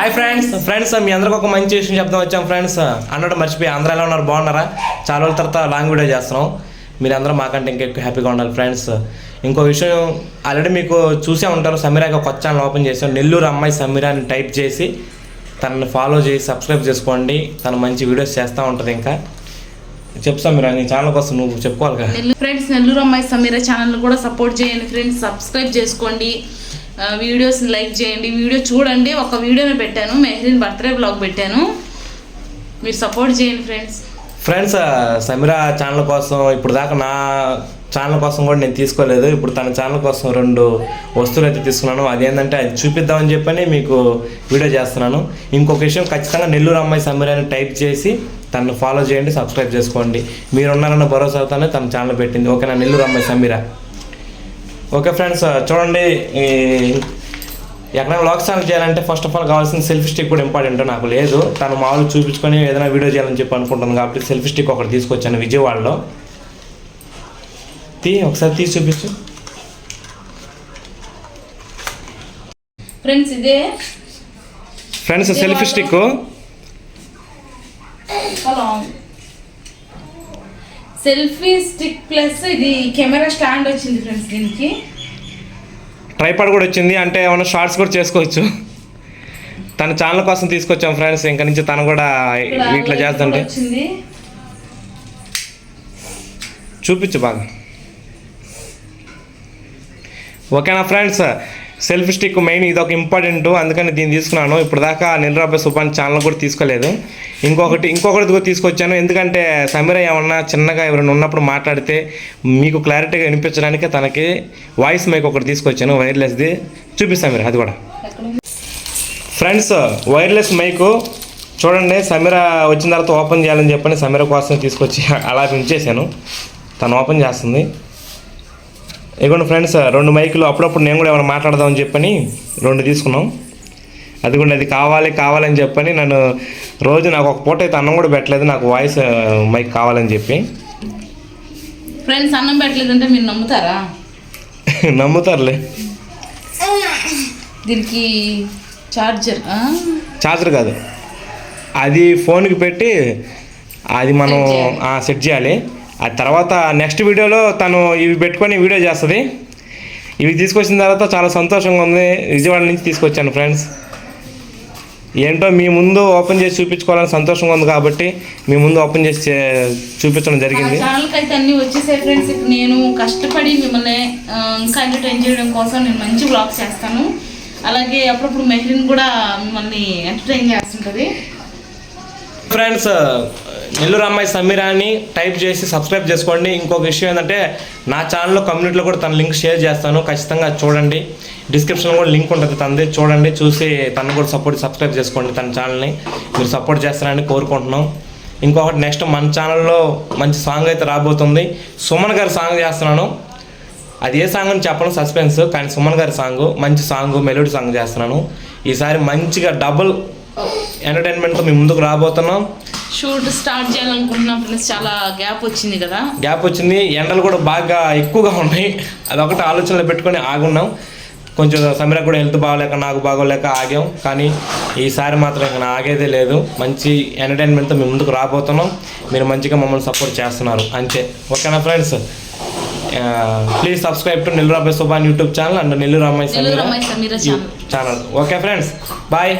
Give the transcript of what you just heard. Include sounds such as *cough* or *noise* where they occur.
Hi friends friends మీ అందరికి ఒక మంచి విషయం చెప్దాం వచ్చాం ఫ్రెండ్స్ అన్నట్టు మర్చిపోయి అందరూ ఎలా ఉన్నారు? బాగున్నారా? చాలా రోజుల తర్వాత లాంగ్ వీడియో చేస్తున్నాం. మీరు మాకంటే ఇంకా ఎక్కువ హ్యాపీగా ఉండాలి ఫ్రెండ్స్ ఇంకో విషయం ఆల్రెడీ మీకు చూసే ఉంటారు. సమీరాకి ఒక ఛానల్ ఓపెన్ చేసాం నెల్లూరు అమ్మాయి సమీరా అని టైప్ చేసి తనని ఫాలో చేసి సబ్స్క్రైబ్ చేసుకోండి. తను మంచి వీడియోస్ చేస్తూ ఉంటుంది ఇంకా. చెప్పు సమీరా నీ ఛానల్ కోసం నువ్వు చెప్పుకోవాలి కదా. ఫ్రెండ్స్ నెల్లూరు అమ్మాయి సమీరా ఛానల్ కూడా సపోర్ట్ చేయండి ఫ్రెండ్స్ సబ్స్క్రైబ్ చేసుకోండి. వీడియోస్ని లైక్ చేయండి. వీడియో చూడండి. ఒక వీడియోని పెట్టాను. మెహరీన్ బర్త్డే బ్లాగ్ పెట్టాను. మీరు సపోర్ట్ చేయండి ఫ్రెండ్స్ ఫ్రెండ్స్ సమీరా ఛానల్ కోసం ఇప్పుడు దాకా నా ఛానల్ కోసం కూడా నేను తీసుకోలేదు. ఇప్పుడు తన ఛానల్ కోసం రెండు వస్తువులు అయితే తీసుకున్నాను. అదేంటంటే అది చూపిద్దామని చెప్పని మీకు వీడియో చేస్తున్నాను. ఇంకొక విషయం ఖచ్చితంగా నెల్లూరు అమ్మాయి సమీరాని టైప్ చేసి తను ఫాలో చేయండి సబ్స్క్రైబ్ చేసుకోండి. మీరు ఉన్నారన్న భరోసాతోనే తన ఛానల్ పెట్టింది. ఓకేనా నెల్లూరు అమ్మాయి సమీరా? ఓకే ఫ్రెండ్స్ చూడండి ఈ ఎక్కడైనా వ్లాగ్ ఛానల్ చేయాలంటే ఫస్ట్ ఆఫ్ ఆల్ కావాల్సిన సెల్ఫీ స్టిక్ కూడా ఇంపార్టెంట్ నాకు లేదు. తను మామూలు చూపించుకొని ఏదైనా వీడియో చేయాలని చెప్పి అనుకుంటాను కాబట్టి సెల్ఫీ స్టిక్ ఒకటి తీసుకొచ్చాను విజయవాడలో. తీ ఒకసారి తీసి చూపించు. ఫ్రెండ్స్ ఇదే. Friends selfie stick selfie stick plus ఇది కెమెరా స్టాండ్ వచ్చింది ఫ్రెండ్స్ దీనికి. ట్రైపాడ్ కూడా వచ్చింది. అంటే ఏమైనా షార్ట్స్ కూడా చేసుకోవచ్చు. తన ఛానల్ కోసం తీసుకొచ్చాం ఫ్రెండ్స్. ఇంకా నుంచి తను కూడా ఇట్లా light చేస్తుంటే. చూపించు బాగా. ఓకేనా ఫ్రెండ్స్? సెల్ఫ్ స్టిక్ మెయిన్ ఇది ఒక ఇంపార్టెంట్ అందుకని దీన్ని తీసుకున్నాను. ఇప్పుడు దాకా నిల్రాబాయ్ సుపాన్ ఛానల్ కూడా తీసుకోలేదు. ఇంకొకటి ఇంకొకటి కూడా తీసుకొచ్చాను. ఎందుకంటే సమీర ఏమన్నా చిన్నగా ఎవరైనా ఉన్నప్పుడు మాట్లాడితే మీకు క్లారిటీగా వినిపించడానికి తనకి వాయిస్ మైక్ ఒకటి తీసుకొచ్చాను వైర్లెస్ది చూపిస్తాను మీరు అది కూడా. ఫ్రెండ్స్ వైర్లెస్ మైక్ చూడండి సమీర వచ్చిన తర్వాత ఓపెన్ చేయాలని చెప్పని సమీర కోసం తీసుకొచ్చి *laughs* అలా ఉంచేసాను తను ఓపెన్ చేస్తుంది. ఇదిగోండి ఫ్రెండ్స్ రెండు మైకులు అప్పుడప్పుడు నేను కూడా ఏమైనా మాట్లాడదామని చెప్పని రెండు తీసుకున్నాం. అది కూడా అది కావాలి కావాలని చెప్పని నన్ను రోజు నాకు ఒక పూట అయితే అన్నం కూడా పెట్టలేదు నాకు వాయిస్ మైక్ కావాలని చెప్పి. ఫ్రెండ్స్ అన్నం పెట్టలేదంటే మీరు నమ్ముతారా? *laughs* నమ్ముతారులే. దీనికి చార్జర్ ఛార్జర్ కాదు. అది ఫోన్కి పెట్టి అది మనం సెట్ చేయాలి. ఆ తర్వాత నెక్స్ట్ వీడియోలో తను ఇవి పెట్టుకొని వీడియో చేస్తుంది. ఇవి తీసుకొచ్చిన తర్వాత చాలా సంతోషంగా ఉంది. విజయవాడ నుంచి తీసుకొచ్చాను ఫ్రెండ్స్. ఏంటో మీ ముందు ఓపెన్ చేసి చూపించుకోవాలని సంతోషంగా ఉంది కాబట్టి మీ ముందు ఓపెన్ చేసి చూపించడం జరిగింది. ఛానల్కి అయితే అన్ని వచ్చేసాయి ఫ్రెండ్స్. నేను కష్టపడి మిమ్మల్ని ఇంకా ఎంటర్టైన్ చేయడం కోసం నేను మంచి బ్లాగ్స్ చేస్తాను. అలాగే అప్పుడప్పుడు మెహరిన్ కూడా మిమ్మల్ని ఎంటర్టైన్ చేస్తుంటుంది. ఫ్రెండ్స్ నెల్లూరు అమ్మాయి సమీరా అని టైప్ చేసి సబ్స్క్రైబ్ చేసుకోండి. ఇంకొక విషయం ఏంటంటే నా ఛానల్లో కమ్యూనిటీలో కూడా తన లింక్ షేర్ చేస్తాను. ఖచ్చితంగా చూడండి. డిస్క్రిప్షన్లో కూడా లింక్ ఉంటుంది. తనది చూడండి. చూసి తను కూడా సపోర్ట్ సబ్స్క్రైబ్ చేసుకోండి తన ఛానల్ని. మీరు సపోర్ట్ చేస్తారని కోరుకుంటున్నాం. ఇంకొకటి నెక్స్ట్ మన ఛానల్లో మంచి సాంగ్ అయితే రాబోతుంది. సుమన్ గారి సాంగ్ చేస్తున్నాను. అది ఏ సాంగ్ అని చెప్పను సస్పెన్స్ కానీ సుమన్ గారి సాంగ్ మంచి సాంగ్ మెలోడీ సాంగ్ చేస్తున్నాను. ఈసారి మంచిగా డబుల్ ఎంటర్టైన్మెంట్తో మీ ముందుకు రాబోతున్నాం. షూట్ స్టార్ట్ చేయాలనుకుంటున్నాం ఫ్రెండ్స్ చాలా గ్యాప్ వచ్చింది కదా. గ్యాప్ వచ్చింది. ఎండలు కూడా బాగా ఎక్కువగా ఉన్నాయి. అదొకటి ఆలోచనలో పెట్టుకొని ఆగున్నాం. కొంచెం సమీర కూడా హెల్త్ బాగోలేక నాకు బాగోలేక ఆగాం. కానీ ఈసారి మాత్రం ఇంకా ఆగేదే లేదు. మంచి ఎంటర్టైన్మెంట్తో మేము ముందుకు రాబోతున్నాం. మీరు మంచిగా మమ్మల్ని సపోర్ట్ చేస్తున్నారు. అంతే. ఓకేనా friends please subscribe to Nellore అబ్బాయి Subhan YouTube channel and Nellore అమ్మాయి Nellore Sameera channel okay friends bye